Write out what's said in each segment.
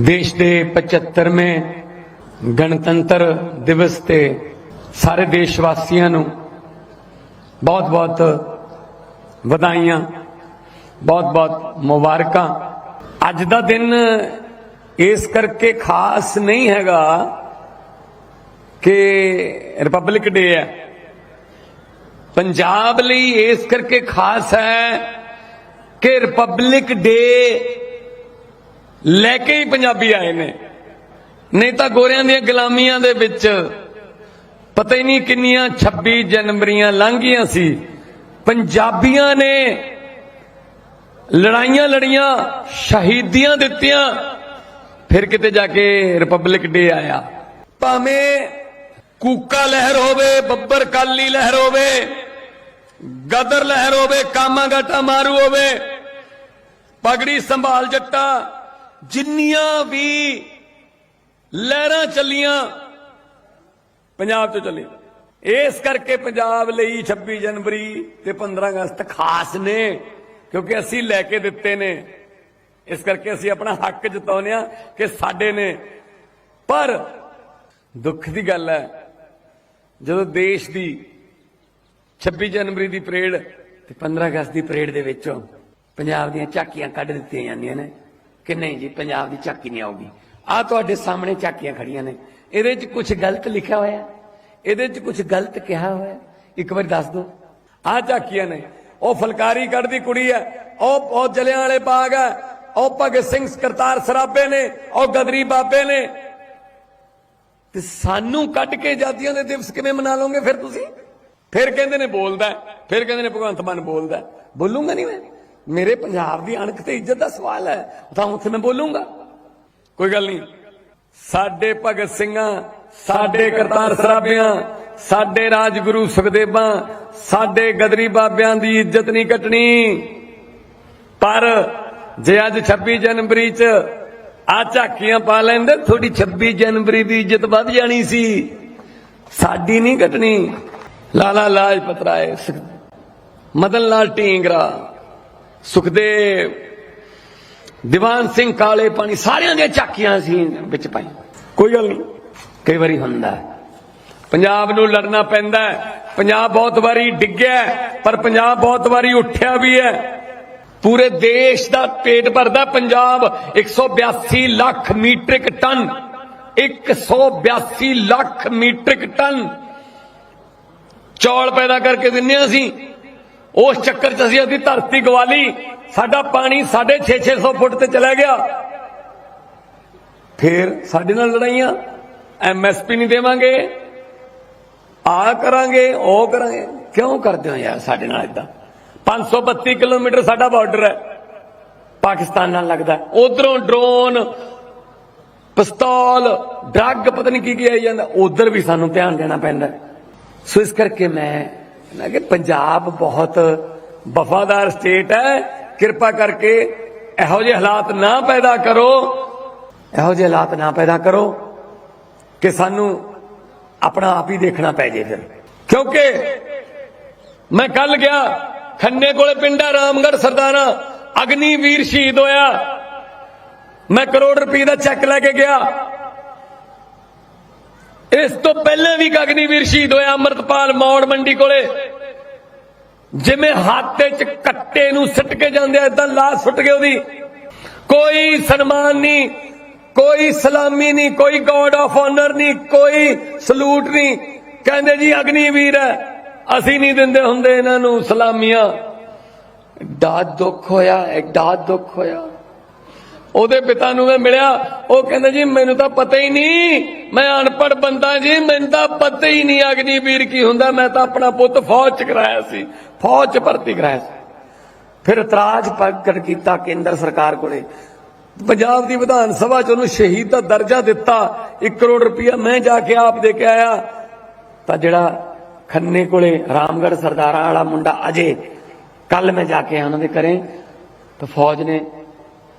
ਦੇਸ਼ ਦੇ 75ਵੇਂ ਗਣਤੰਤਰ ਦਿਵਸ ਤੇ ਸਾਰੇ ਦੇਸ਼ ਵਾਸੀਆਂ ਨੂੰ ਬਹੁਤ-ਬਹੁਤ ਵਧਾਈਆਂ, ਬਹੁਤ-ਬਹੁਤ ਮੁਬਾਰਕਾਂ। ਅੱਜ ਦਾ ਦਿਨ ਇਸ ਕਰਕੇ ਖਾਸ ਨਹੀਂ ਹੈਗਾ ਕਿ ਰਿਪਬਲਿਕ ਡੇ ਹੈ। ਪੰਜਾਬ ਲਈ ਇਸ ਕਰਕੇ ਖਾਸ ਹੈ ਕਿ ਰਿਪਬਲਿਕ ਡੇ ਲੈ ਕੇ ਹੀ ਪੰਜਾਬੀ ਆਏ ਨੇ। ਨਹੀਂ ਤਾਂ ਗੋਰਿਆਂ ਦੀਆਂ ਗੁਲਾਮੀਆਂ ਦੇ ਵਿੱਚ ਪਤਾ ਹੀ ਨਹੀਂ ਕਿੰਨੀਆਂ 26 ਜਨਵਰੀਆਂ ਲੰਘੀਆਂ ਸੀ। ਪੰਜਾਬੀਆਂ ਨੇ ਲੜਾਈਆਂ ਲੜੀਆਂ, ਸ਼ਹੀਦੀਆਂ ਦਿੱਤੀਆਂ, ਫਿਰ ਕਿਤੇ ਜਾ ਕੇ ਰਿਪਬਲਿਕ ਡੇ ਆਇਆ। ਭਾਵੇਂ ਕੂਕਾ ਲਹਿਰ ਹੋਵੇ, ਬੱਬਰ ਕਾਲੀ ਲਹਿਰ ਹੋਵੇ, ਗਦਰ ਲਹਿਰ ਹੋਵੇ ਕਾਮਾ ਗਾਟਾ ਮਾਰੂ ਹੋਵੇ, ਪਗੜੀ ਸੰਭਾਲ ਜੱਟਾ ਜਿੰਨੀਆਂ ਵੀ ਲਹਿਰਾਂ ਚੱਲੀਆਂ, ਪੰਜਾਬ ਤੋਂ ਚੱਲੀ ਇਸ ਕਰਕੇ ਪੰਜਾਬ ਲਈ 26 ਜਨਵਰੀ ਤੇ 15 ਅਗਸਤ ਖਾਸ ਨੇ, ਕਿਉਂਕਿ ਅਸੀਂ ਲੈ ਕੇ ਦਿੱਤੇ ਨੇ। ਇਸ ਕਰਕੇ ਅਸੀਂ ਆਪਣਾ ਹੱਕ ਜਤਾਉਂਦੇ ਆ ਕਿ ਸਾਡੇ ਨੇ। ਪਰ ਦੁੱਖ ਦੀ ਗੱਲ ਹੈ, ਜਦੋਂ ਦੇਸ਼ ਦੀ 26 ਜਨਵਰੀ ਦੀ ਪਰੇਡ ਤੇ 15 ਅਗਸਤ ਦੀ ਪਰੇਡ ਦੇ ਵਿੱਚੋਂ ਪੰਜਾਬ ਦੀਆਂ ਝਾਕੀਆਂ ਕੱਢ ਦਿੱਤੀਆਂ ਜਾਂਦੀਆਂ ਨੇ ਕਿ ਨਹੀਂ ਜੀ, ਪੰਜਾਬ ਦੀ ਝਾਕੀ ਨਹੀਂ ਆਉਗੀ ਆ ਤੁਹਾਡੇ ਸਾਹਮਣੇ ਝਾਕੀਆਂ ਖੜੀਆਂ ਨੇ। ਇਹਦੇ 'ਚ ਕੁਝ ਗਲਤ ਲਿਖਿਆ ਹੋਇਆ। ਇਹਦੇ 'ਚ ਕੁਝ ਗਲਤ ਕਿਹਾ ਹੋਇਆ। ਇੱਕ ਵਾਰ ਦੱਸ ਦਿਓ। ਆ ਝਾਕੀਆਂ ਨੇ। ਉਹ ਫਲਕਾਰੀ ਕੱਢਦੀ ਕੁੜੀ ਹੈ। ਉਹ ਉਹ ਜਲਿਆਂ ਵਾਲੇ ਬਾਗ ਹੈ। ਉਹ ਭਗਤ ਸਿੰਘ ਕਰਤਾਰ ਸਰਾਬੇ ਨੇ। ਉਹ ਗਦਰੀ ਬਾਬੇ ਨੇ। ਤੇ ਸਾਨੂੰ ਕੱਢ ਕੇ ਆਜ਼ਾਦੀਆਂ ਦੇ ਦਿਵਸ ਕਿਵੇਂ ਮਨਾ ਲਓਗੇ ਫਿਰ ਤੁਸੀਂ? ਫਿਰ ਕਹਿੰਦੇ ਨੇ ਬੋਲਦਾ ਫਿਰ ਕਹਿੰਦੇ ਨੇ ਭਗਵੰਤ ਮਾਨ ਬੋਲਦਾ ਬੋਲੂਗਾ ਬੋਲੂੰਗਾ ਨਹੀਂ ਮੈਂ? ਮੇਰੇ ਪੰਜਾਬ ਦੀ ਅਣਖ ਤੇ ਇੱਜ਼ਤ ਦਾ ਸਵਾਲ ਹੈ। ਤਾਂ ਉੱਥੇ ਮੈਂ ਬੋਲੂੰਗਾ। ਕੋਈ ਗੱਲ ਨਹੀਂ। ਸਾਡੇ ਭਗਤ ਸਿੰਘਾਂ, ਸਾਡੇ ਕਰਤਾਰ ਸਰਾਬਿਆਂ ਸਾਡੇ ਰਾਜਗੁਰੂ ਸੁਖਦੇਵਾਂ, ਸਾਡੇ ਗਦਰੀ ਬਾਬਿਆਂ ਦੀ ਇੱਜ਼ਤ ਨਹੀਂ ਕੱਟਣੀ। ਪਰ ਜੇ ਅੱਜ 26 ਜਨਵਰੀ 'ਚ ਆ ਝਾਕੀਆਂ ਪਾ ਲੈਂਦੇ ਥੋੜੀ 26 ਜਨਵਰੀ ਦੀ ਇੱਜ਼ਤ ਵੱਧ ਜਾਣੀ ਸੀ। ਸਾਡੀ ਨਹੀਂ ਕੱਟਣੀ। ਲਾਲਾ ਲਾਜਪਤ ਰਾਏ ਮਦਨ ਲਾਲ ਢੀਂਗਰਾ। ਸੁਖਦੇਵ ਦੀਵਾਨ ਸਿੰਘ ਕਾਲੇ ਪਾਣੀ ਸਾਰਿਆਂ ਦੀਆਂ ਝਾਕੀਆਂ ਸੀ ਵਿੱਚ ਪਾਈ ਕੋਈ ਗੱਲ ਨਹੀਂ, ਕਈ ਵਾਰੀ ਹੁੰਦਾ ਪੰਜਾਬ ਨੂੰ ਲੜਨਾ ਪੈਂਦਾ ਪੰਜਾਬ ਬਹੁਤ ਵਾਰੀ ਡਿੱਗਿਆ ਪਰ ਪੰਜਾਬ ਬਹੁਤ ਵਾਰੀ ਉੱਠਿਆ ਵੀ ਹੈ। ਪੂਰੇ ਦੇਸ਼ ਦਾ ਪੇਟ ਭਰਦਾ Punjab. 182 lakh metric ton. 182 lakh metric ton. ਚੌਲ ਪੈਦਾ ਕਰਕੇ ਦਿੰਨੇ ਹਾਂ ਅਸੀਂ। ਉਸ ਚੱਕਰ 'ਚ ਅਸੀਂ ਉਹਦੀ ਧਰਤੀ ਗਵਾਲੀ। ਸਾਡਾ ਪਾਣੀ 650 ਫੁੱਟ ਤੇ ਚਲਾ ਗਿਆ। ਫਿਰ ਸਾਡੇ ਨਾਲ ਲੜਾਈਆਂ। ਐਮਐਸਪੀ ਨਹੀਂ ਦੇਵਾਂਗੇ। ਆ ਕਰਾਂਗੇ, ਉਹ ਕਰਾਂਗੇ। ਕਿਉਂ ਕਰਦੇ ਹੋ ਯਾਰ ਸਾਡੇ ਨਾਲ ਇਦਾਂ 532 ਕਿਲੋਮੀਟਰ ਸਾਡਾ ਬਾਰਡਰ ਹੈ। ਪਾਕਿਸਤਾਨ ਨਾਲ ਲੱਗਦਾ ਉਧਰੋਂ ਡਰੋਨ, ਪਿਸਤੌਲ, ਡਰੱਗ, ਪਤਾ ਨਹੀਂ ਕੀ ਕੀ ਆਈ ਜਾਂਦਾ। ਉਧਰ ਵੀ ਸਾਨੂੰ ਧਿਆਨ ਦੇਣਾ ਪੈਂਦਾ ਸੋ ਇਸ ਕਰਕੇ ਮੈਂ ਨਾ ਕਿ ਪੰਜਾਬ ਬਹੁਤ ਵਫਾਦਾਰ ਸਟੇਟ ਹੈ। ਕਿਰਪਾ ਕਰਕੇ ਇਹੋ ਜਿਹੇ ਹਾਲਾਤ ਨਾ ਪੈਦਾ ਕਰੋ। ਇਹੋ ਜਿਹੇ ਹਾਲਾਤ ਨਾ ਪੈਦਾ ਕਰੋ ਕਿ ਸਾਨੂੰ ਆਪਣਾ ਆਪ ਹੀ ਦੇਖਣਾ ਪੈ ਜੇ ਫਿਰ। ਕਿਉਂਕਿ ਮੈਂ ਕੱਲ ਗਿਆ, ਖੰਨੇ ਕੋਲੇ ਪਿੰਡਾ ਰਾਮਗੜ ਸਰਦਾਰਾ। ਅਗਨੀਵੀਰ ਸ਼ਹੀਦ ਹੋਇਆ। ਮੈਂ ਕਰੋੜ ਰੁਪਏ ਦਾ ਚੈੱਕ ਲੈ ਕੇ ਗਿਆ। ਇਸ ਤੋਂ ਪਹਿਲਾਂ ਵੀ ਇੱਕ ਅਗਨੀਵੀਰ ਸ਼ਹੀਦ ਹੋਇਆ ਅਮਰਤਪਾਲ ਮੌੜ ਮੰਡੀ ਕੋਲੇ। ਜਿਵੇਂ ਹੱਥ 'ਚ ਕੱਟੇ ਨੂੰ ਸਿੱਟ ਕੇ ਜਾਂਦੇ ਐਦਾਂ ਲਾਸ਼ ਸੁੱਟ ਗਈ ਉਹਦੀ। ਕੋਈ ਸਨਮਾਨ ਨਹੀਂ, ਕੋਈ ਸਲਾਮੀ ਨਹੀਂ, ਕੋਈ ਗਾਰਡ ਆਫ ਆਨਰ ਨਹੀਂ, ਕੋਈ ਸਲੂਟ ਨਹੀਂ। ਕਹਿੰਦੇ ਜੀ ਅਗਨੀਵੀਰ ਹੈ, ਅਸੀਂ ਨਹੀਂ ਦਿੰਦੇ ਹੁੰਦੇ ਇਹਨਾਂ ਨੂੰ ਸਲਾਮੀਆਂ। ਐਡਾ ਦੁੱਖ ਹੋਇਆ ਐਡਾ ਦੁੱਖ ਹੋਇਆ। ਉਹਦੇ ਪਿਤਾ ਨੂੰ ਮੈਂ ਮਿਲਿਆ, ਉਹ ਕਹਿੰਦਾ ਜੀ, ਮੈਨੂੰ ਤਾਂ ਪਤਾ ਹੀ ਨਹੀਂ। ਮੈਂ ਅਨਪੜ ਬੰਦਾ ਜੀ, ਮੈਨੂੰ ਤਾਂ ਪਤਾ ਹੀ ਨਹੀਂ ਅਗਨੀਵੀਰ ਕੀ ਹੁੰਦਾ। ਮੈਂ ਤਾਂ ਆਪਣਾ ਪੁੱਤ ਫੌਜ ਚ ਕਰਾਇਆ ਸੀ, ਫੌਜ ਚ ਭਰਤੀ ਕਰਾਇਆ ਸੀ। ਫਿਰ ਇਤਰਾਜ਼ ਪ੍ਰਗਟ ਕੀਤਾ ਕੇਂਦਰ ਸਰਕਾਰ ਕੋਲੇ। ਪੰਜਾਬ ਦੀ ਵਿਧਾਨ ਸਭਾ ਚ ਉਹਨੂੰ ਸ਼ਹੀਦ ਦਾ ਦਰਜਾ ਦਿੱਤਾ। 1 ਕਰੋੜ ਰੁਪਇਆ ਮੈਂ ਜਾ ਕੇ ਆਪ ਦੇ ਕੇ ਆਇਆ। ਤਾਂ ਜਿਹੜਾ ਖੰਨੇ ਕੋਲੇ ਰਾਮਗੜ ਸਰਦਾਰਾਂ ਵਾਲਾ ਮੁੰਡਾ ਅਜੇ ਕੱਲ ਮੈਂ ਜਾ ਕੇ ਉਹਨਾਂ ਦੇ ਘਰੇ। ਤਾਂ ਫੌਜ ਨੇ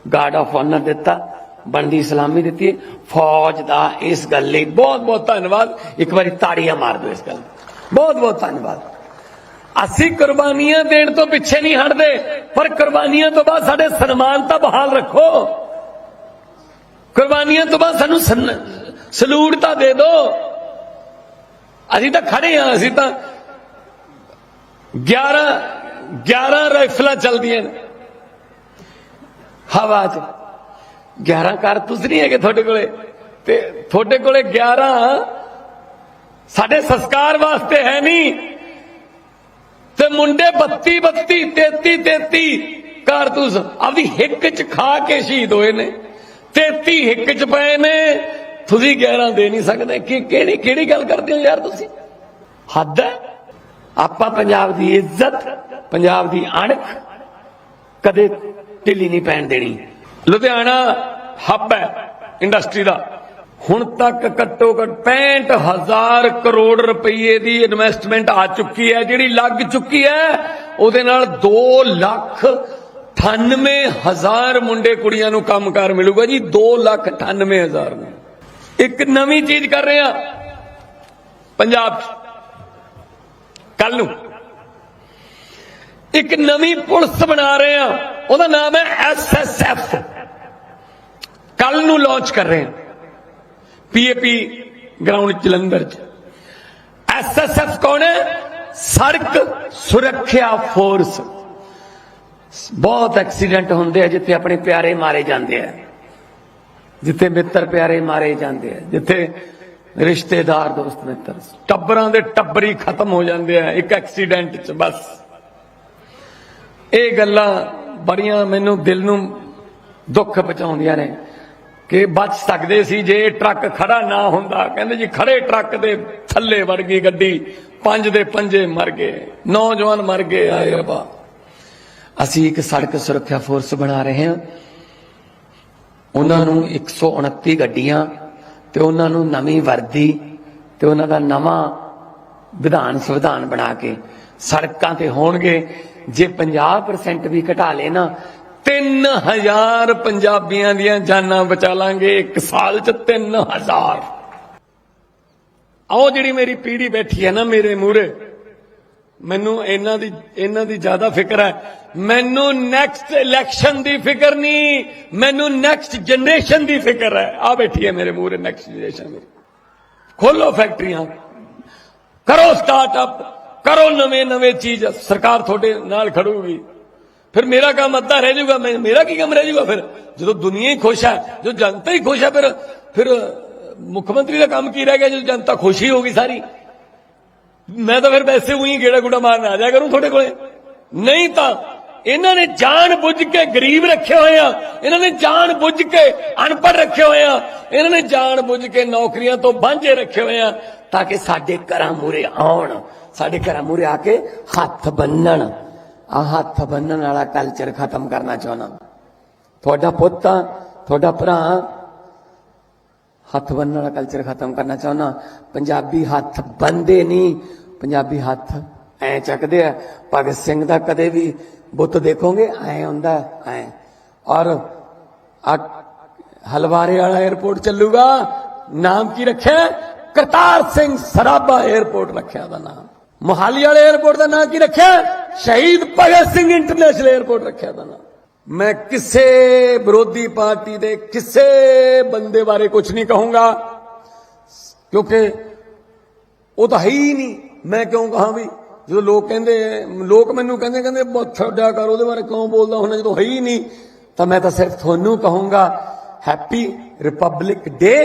ਗਾਰਡ ਆਫ ਆਨਰ ਦਿੱਤਾ, ਬਣਦੀ ਸਲਾਮੀ ਦਿੱਤੀ। ਫੌਜ ਦਾ ਇਸ ਗੱਲ ਲਈ ਬਹੁਤ ਬਹੁਤ ਧੰਨਵਾਦ। ਇੱਕ ਵਾਰੀ ਤਾੜੀਆਂ ਮਾਰ ਦਿਓ ਇਸ ਗੱਲ ਬਹੁਤ ਬਹੁਤ ਧੰਨਵਾਦ। ਅਸੀਂ ਕੁਰਬਾਨੀਆਂ ਦੇਣ ਤੋਂ ਪਿੱਛੇ ਨਹੀਂ ਹਟਦੇ, ਪਰ ਕੁਰਬਾਨੀਆਂ ਤੋਂ ਬਾਅਦ ਸਾਡੇ ਸਨਮਾਨ ਤਾਂ ਬਹਾਲ ਰੱਖੋ। ਕੁਰਬਾਨੀਆਂ ਤੋਂ ਬਾਅਦ ਸਾਨੂੰ ਸਲੂਟ ਤਾਂ ਦੇ ਦਿਓ ਅਸੀਂ ਤਾਂ ਖੜੇ ਹਾਂ, ਅਸੀਂ ਤਾਂ 11 11 ਰਾਈਫਲਾਂ ਚੱਲਦੀਆਂ ਨੇ। ਹਵਾ 'ਚ। 11 ਕਾਰਤੂਸ ਨਹੀਂ ਹੈਗੇ ਤੁਹਾਡੇ ਕੋਲੇ। ਤੇ ਤੁਹਾਡੇ ਕੋਲੇ 11 ਸਾਡੇ ਸੰਸਕਾਰ ਵਾਸਤੇ ਹੈ ਨਹੀਂ। ਤੇ ਮੁੰਡੇ 32 32 33 33 ਕਾਰਤੂਸ ਆਪਦੀ ਹਿੱਕ 'ਚ ਖਾ ਕੇ ਸ਼ਹੀਦ ਹੋਏ ਨੇ। 33 ਹਿੱਕ 'ਚ ਪਏ ਨੇ। ਤੁਸੀਂ 11 ਦੇ ਨਹੀਂ ਸਕਦੇ। ਕਿ ਕਿਹੜੀ ਕਿਹੜੀ ਗੱਲ ਕਰਦੇ ਹੋ ਯਾਰ ਤੁਸੀਂ? ਹੱਦ ਹੈ। ਆਪਾਂ ਪੰਜਾਬ ਦੀ ਇੱਜ਼ਤ, ਪੰਜਾਬ ਦੀ ਅਣਖ ਕਦੇ ਢਿੱਲੀ ਨਹੀਂ ਪੈਣ ਦੇਣੀ। ਲੁਧਿਆਣਾ ਹੱਬ ਹੈ ਇੰਡਸਟਰੀ ਦਾ। ਹੁਣ ਤੱਕ ਘੱਟੋ ਘੱਟ 65000 ਕਰੋੜ ਰੁਪਏ ਦੀ ਇਨਵੈਸਟਮੈਂਟ ਆ ਚੁੱਕੀ ਹੈ, ਜਿਹੜੀ ਲੱਗ ਚੁੱਕੀ ਹੈ, ਉਹਦੇ ਨਾਲ 2 ਲੱਖ 98000 ਮੁੰਡੇ ਕੁੜੀਆਂ ਨੂੰ ਕੰਮਕਾਰ ਮਿਲੂਗਾ ਜੀ 2 ਲੱਖ 98000 ਨੂੰ। ਇੱਕ ਨਵੀਂ ਚੀਜ਼ ਕਰ ਰਹੇ ਆ ਪੰਜਾਬ 'ਚ। ਕੱਲ ਨੂੰ। ਇੱਕ ਨਵੀਂ ਪੁਲਿਸ ਬਣਾ ਰਹੇ ਆ ਉਹਦਾ ਨਾਮ ਹੈ ਐਸਐਸਐਫ ਕੱਲ ਨੂੰ ਲਾਂਚ ਕਰ ਰਹੇ ਆ ਪੀਏਪੀ ਗਰਾਊਂਡ ਜਲੰਧਰ ਚ। ਐਸਐਸਐਫ ਕੌਣ ਹੈ? ਸੜਕ ਸੁਰੱਖਿਆ ਫੋਰਸ ਬਹੁਤ ਐਕਸੀਡੈਂਟ ਹੁੰਦੇ ਆ ਜਿੱਥੇ ਆਪਣੇ ਪਿਆਰੇ ਮਾਰੇ ਜਾਂਦੇ ਆ। ਜਿੱਥੇ ਮਿੱਤਰ ਪਿਆਰੇ ਮਾਰੇ ਜਾਂਦੇ ਆ। ਜਿੱਥੇ ਰਿਸ਼ਤੇਦਾਰ, ਦੋਸਤ, ਮਿੱਤਰ। ਟੱਬਰਾਂ ਦੇ ਟੱਬਰੀ ਖਤਮ ਹੋ ਜਾਂਦੇ ਆ। ਇੱਕ ਐਕਸੀਡੈਂਟ ਚ ਬਸ। ਇਹ ਗੱਲਾਂ ਬੜੀਆਂ ਮੈਨੂੰ ਦਿਲ ਨੂੰ ਦੁੱਖ ਪਹੁੰਚਾਉਂਦੀਆਂ ਨੇ ਕਿ ਬਚ ਸਕਦੇ ਸੀ ਜੇ ਟਰੱਕ ਖੜਾ ਨਾ ਹੁੰਦਾ। ਕਹਿੰਦੇ ਜੀ ਖੜੇ ਟਰੱਕ ਦੇ ਥੱਲੇ ਵੜ ਗਈ ਗੱਡੀ, ਪੰਜ ਦੇ ਪੰਜੇ ਮਰ ਗਏ, ਨੌਜਵਾਨ ਮਰ ਗਏ, ਆਏ ਰੱਬਾ। ਅਸੀਂ ਇੱਕ ਸੜਕ ਸੁਰੱਖਿਆ ਫੋਰਸ ਬਣਾ ਰਹੇ ਹਾਂ। ਉਹਨਾਂ ਨੂੰ 129 ਗੱਡੀਆਂ ਤੇ ਉਹਨਾਂ ਨੂੰ ਨਵੀਂ ਵਰਦੀ ਤੇ ਉਹਨਾਂ ਦਾ ਨਵਾਂ ਵਿਧਾਨ ਸੰਵਿਧਾਨ ਬਣਾ ਕੇ ਸੜਕਾਂ ਤੇ ਹੋਣਗੇ। ਜੇ 50% ਵੀ ਘਟਾ ਲੇ ਨਾ 3000 ਪੰਜਾਬੀਆਂ ਦੀਆਂ ਜਾਨਾਂ ਬਚਾ ਲਾਂਗੇ ਇੱਕ ਸਾਲ ਚ 3000 ਆਓ ਜਿਹੜੀ ਮੇਰੀ ਪੀੜ੍ਹੀ ਬੈਠੀ ਹੈ ਨਾ ਮੇਰੇ ਮੂਹਰੇ, ਮੈਨੂੰ ਇਹਨਾਂ ਦੀ ਇਹਨਾਂ ਦੀ ਜ਼ਿਆਦਾ ਫਿਕਰ ਹੈ। ਮੈਨੂੰ ਨੈਕਸਟ ਇਲੈਕਸ਼ਨ ਦੀ ਫਿਕਰ ਨਹੀਂ, ਮੈਨੂੰ ਨੈਕਸਟ ਜਨਰੇਸ਼ਨ ਦੀ ਫਿਕਰ ਹੈ। ਆ ਬੈਠੀ ਹੈ ਮੇਰੇ ਮੂਹਰੇ ਨੈਕਸਟ ਜਨਰੇਸ਼ਨ ਮੇਰੀ ਖੋਲੋ ਫੈਕਟਰੀਆਂ, ਕਰੋ ਸਟਾਰਟਅਪ ਕਰੋ ਨਵੇਂ ਨਵੇਂ ਚੀਜ਼, ਸਰਕਾਰ ਤੁਹਾਡੇ ਨਾਲ ਖੜੂਗੀ। ਫਿਰ ਮੇਰਾ ਕੰਮ ਅੱਧਾ ਰਹਿ ਜਾਊਗਾ ਮੇਰਾ ਕੀ ਕੰਮ ਰਹਿ ਜਾਊਗਾ ਫਿਰ? ਜਦੋਂ ਦੁਨੀਆ ਹੀ ਖੁਸ਼ ਹੈ, ਜੋ ਜਨਤਾ ਹੀ ਖੁਸ਼ ਹੈ, ਫਿਰ ਫਿਰ ਮੁੱਖ ਮੰਤਰੀ ਦਾ ਕੰਮ ਕੀ ਰਹਿ ਗਿਆ, ਜਦੋਂ ਜਨਤਾ ਖੁਸ਼ ਹੀ ਗਈ ਸਾਰੀ? ਮੈਂ ਤਾਂ ਫਿਰ ਵੈਸੇ ਉਹੀ ਗੇੜਾ ਗੁੜਾ ਮਾਰਨ ਆ ਜਾਇਆ ਕਰੂੰ ਤੁਹਾਡੇ ਕੋਲੇ। ਨਹੀਂ ਤਾਂ ਇਹਨਾਂ ਨੇ ਜਾਣ ਬੁੱਝ ਕੇ ਗਰੀਬ ਰੱਖੇ ਹੋਏ ਆ। ਇਹਨਾਂ ਨੇ ਜਾਣ ਬੁੱਝ ਕੇ ਅਨਪੜ੍ਹ ਰੱਖੇ ਹੋਏ ਆ। ਇਹਨਾਂ ਨੇ ਜਾਣ ਬੁੱਝ ਕੇ ਨੌਕਰੀਆਂ ਤੋਂ ਵਾਂਝੇ ਰੱਖੇ ਹੋਏ ਆ ਤਾਂ ਕਿ ਸਾਡੇ ਘਰਾਂ ਮੂਰੇ ਆਉਣ, ਸਾਡੇ ਘਰਾਂ ਮੂਰੇ ਆ ਕੇ ਹੱਥ ਬੰਨਣ। ਆ ਹੱਥ ਬੰਨਣ ਵਾਲਾ ਕਲਚਰ ਖਤਮ ਕਰਨਾ ਚਾਹੁੰਦਾ। ਤੁਹਾਡਾ ਪੁੱਤ, ਤੁਹਾਡਾ ਭਰਾ ਹੱਥ ਬੰਨਣ ਵਾਲਾ ਕਲਚਰ ਖਤਮ ਕਰਨਾ ਚਾਹੁੰਦਾ। ਪੰਜਾਬੀ ਹੱਥ ਬੰਦੇ ਨਹੀਂ, ਪੰਜਾਬੀ ਹੱਥ ਐ ਚੱਕਦੇ ਆ ਭਗਤ ਸਿੰਘ ਦਾ ਕਦੇ ਵੀ ਬੁੱਤ ਦੇਖੋਗੇ ਐ ਹੁੰਦਾ ਐ ਔਰ ਹਲਵਾਰੇ ਵਾਲਾ 에어ਪੋਰਟ ਚੱਲੂਗਾ ਨਾਮ ਕੀ ਰੱਖਿਆ ਕਰਤਾਰ ਸਿੰਘ ਸਰਾਭਾ 에어ਪੋਰਟ ਰੱਖਿਆ ਦਾ ਨਾਮ ਮੁਹਾਲੀ ਵਾਲੇ 에어ਪੋਰਟ ਦਾ ਨਾਮ ਕੀ ਰੱਖਿਆ ਸ਼ਹੀਦ ਭਗਤ ਸਿੰਘ ਇੰਟਰਨੈਸ਼ਨਲ 에어ਪੋਰਟ ਰੱਖਿਆ ਦਾ ਨਾਮ ਮੈਂ ਕਿਸੇ ਵਿਰੋਧੀ ਪਾਰਟੀ ਦੇ ਕਿਸੇ ਬੰਦੇ ਬਾਰੇ ਕੁਝ ਨਹੀਂ ਕਹੂੰਗਾ ਕਿਉਂਕਿ ਉਹ ਤਾਂ ਹੈ ਹੀ ਨਹੀਂ ਮੈਂ ਕਿਉਂ ਕਹਾਂ ਵੀ ਜਦੋਂ ਲੋਕ ਕਹਿੰਦੇ, ਲੋਕ ਮੈਨੂੰ ਕਹਿੰਦੇ ਕਹਿੰਦੇ, ਬਹੁਤ ਛੱਡਿਆ ਕਰ, ਉਹਦੇ ਬਾਰੇ ਕਿਉਂ ਬੋਲਦਾ ਹੁੰਦਾ ਜਦੋਂ ਹੈ ਹੀ ਨਹੀਂ, ਤਾਂ ਮੈਂ ਤਾਂ ਸਿਰਫ ਤੁਹਾਨੂੰ ਕਹੂੰਗਾ ਹੈਪੀ ਰਿਪਬਲਿਕ ਡੇ